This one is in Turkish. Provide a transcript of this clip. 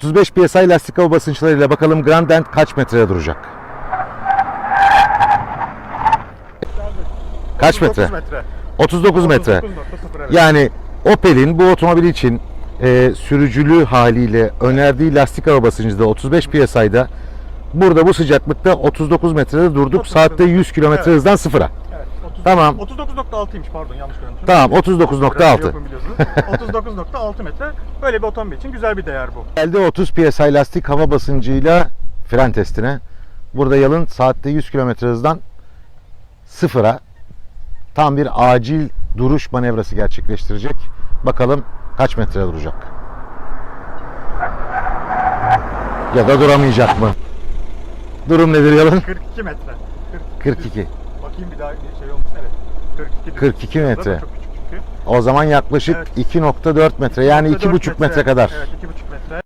35 psi lastik hava basınçlarıyla bakalım Grand End kaç metrede duracak? Kaç metre? 39 metre. 39 metre. 39.0 evet. Yani Opel'in bu otomobil için e, sürücülü haliyle önerdiği lastik hava basıncı da 35 psi'da burada bu sıcaklıkta 39 metrede durduk. 39 Saatte 100 km hızdan sıfıra. Evet, 30 Tamam. 39.6'ymış pardon yanlış görmüşüm. Tamam 39.6. Yapım biliyorsunuz. 39.6 metre. Böyle bir otomobil için güzel bir değer bu. Elde 30 psi lastik hava basıncıyla fren testine. Burada yalın saatte 100 km hızdan sıfıra tam bir acil duruş manevrası gerçekleştirecek. Bakalım kaç metre duracak? Ya da duramayacak mı? Durum nedir yalın? 42 metre. 42. Bakayım bir daha şey olmuş. Evet. 42, 42 Çok metre. küçük çünkü. O zaman yaklaşık Evet. 2.4 metre yani 2.5 metre, metre kadar. Evet 2,5 metre.